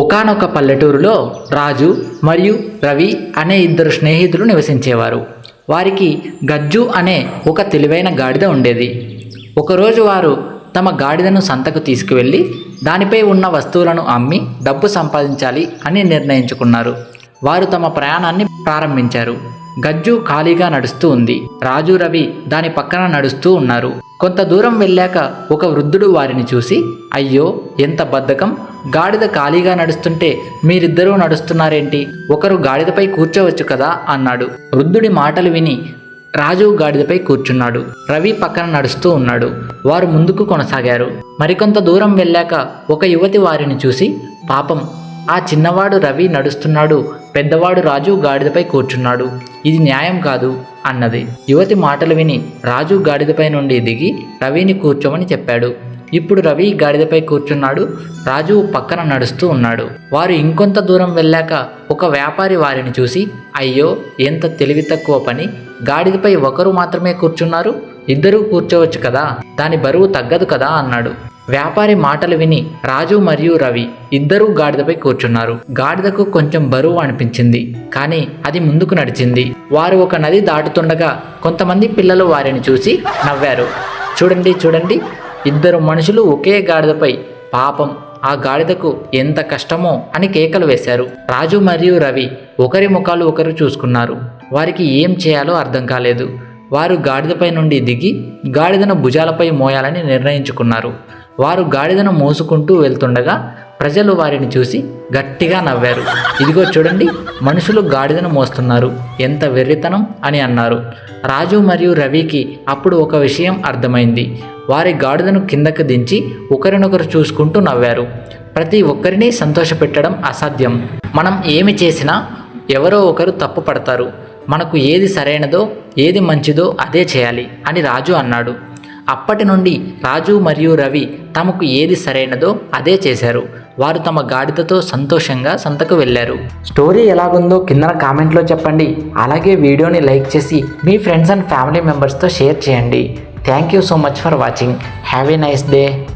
ఒకనొక పల్లెటూరులో రాజు మరియు రవి అనే ఇద్దరు స్నేహితులు నివసించేవారు వారికి గజ్జు అనే ఒక తెలివైన గాడిద ఉండేది ఒకరోజు వారు తమ గాడిదను సంతకు తీసుకువెళ్ళి దానిపై ఉన్న వస్తువులను అమ్మి డబ్బు సంపాదించాలి అని నిర్ణయించుకున్నారు వారు తమ ప్రయాణాన్ని ప్రారంభించారు గజ్జు ఖాళీగా నడుస్తూ ఉంది రాజు రవి దాని పక్కన నడుస్తూ ఉన్నారు కొంత దూరం వెళ్ళాక ఒక వృద్ధుడు వారిని చూసి అయ్యో ఎంత బద్ధకం గాడిద ఖాళీగా నడుస్తుంటే మీరిద్దరూ నడుస్తున్నారేంటి ఒకరు గాడిదపై కూర్చోవచ్చు కదా అన్నాడు వృద్ధుడి మాటలు విని రాజు గాడిదపై కూర్చున్నాడు రవి పక్కన నడుస్తూ ఉన్నాడు వారు ముందుకు కొనసాగారు మరికొంత దూరం వెళ్ళాక ఒక యువతి వారిని చూసి పాపం ఆ చిన్నవాడు రవి నడుస్తున్నాడు పెద్దవాడు రాజు గాడిదపై కూర్చున్నాడు ఇది న్యాయం కాదు అన్నది యువతి మాటలు విని రాజు గాడిదపై నుండి దిగి రవిని కూర్చోమని చెప్పాడు ఇప్పుడు రవి గాడిదపై కూర్చున్నాడు రాజు పక్కన నడుస్తూ ఉన్నాడు వారు ఇంకొంత దూరం వెళ్ళాక ఒక వ్యాపారి వారిని చూసి అయ్యో ఎంత తెలివి తక్కువ పని గాడిదపై ఒకరు మాత్రమే కూర్చున్నారు ఇద్దరూ కూర్చోవచ్చు కదా దాని బరువు తగ్గదు కదా అన్నాడు వ్యాపారి మాటలు విని రాజు మరియు రవి ఇద్దరూ గాడిదపై కూర్చున్నారు గాడిదకు కొంచెం బరువు అనిపించింది కానీ అది ముందుకు నడిచింది వారు ఒక నది దాటుతుండగా కొంతమంది పిల్లలు వారిని చూసి నవ్వారు చూడండి చూడండి ఇద్దరు మనుషులు ఒకే గాడిదపై పాపం ఆ గాడిదకు ఎంత కష్టమో అని కేకలు వేశారు రాజు మరియు రవి ఒకరి ముఖాలు ఒకరు చూసుకున్నారు వారికి ఏం చేయాలో అర్థం కాలేదు వారు గాడిదపై నుండి దిగి గాడిదను భుజాలపై మోయాలని నిర్ణయించుకున్నారు వారు గాడిదను మోసుకుంటూ వెళ్తుండగా ప్రజలు వారిని చూసి గట్టిగా నవ్వారు ఇదిగో చూడండి మనుషులు గాడిదను మోస్తున్నారు ఎంత వెర్రితనం అని అన్నారు రాజు మరియు రవికి అప్పుడు ఒక విషయం అర్థమైంది వారి గాడిదను కిందకు దించి ఒకరినొకరు చూసుకుంటూ నవ్వారు ప్రతి ఒక్కరిని సంతోషపెట్టడం అసాధ్యం మనం ఏమి చేసినా ఎవరో ఒకరు తప్పు పడతారు మనకు ఏది సరైనదో ఏది మంచిదో అదే చేయాలి అని రాజు అన్నాడు అప్పటి నుండి రాజు మరియు రవి తమకు ఏది సరైనదో అదే చేశారు వారు తమ గాడిదతో సంతోషంగా సంతకు వెళ్ళారు స్టోరీ ఎలాగుందో కిందన కామెంట్లో చెప్పండి అలాగే వీడియోని లైక్ చేసి మీ ఫ్రెండ్స్ అండ్ ఫ్యామిలీ మెంబర్స్తో షేర్ చేయండి Thank you so much for watching. Have a nice day.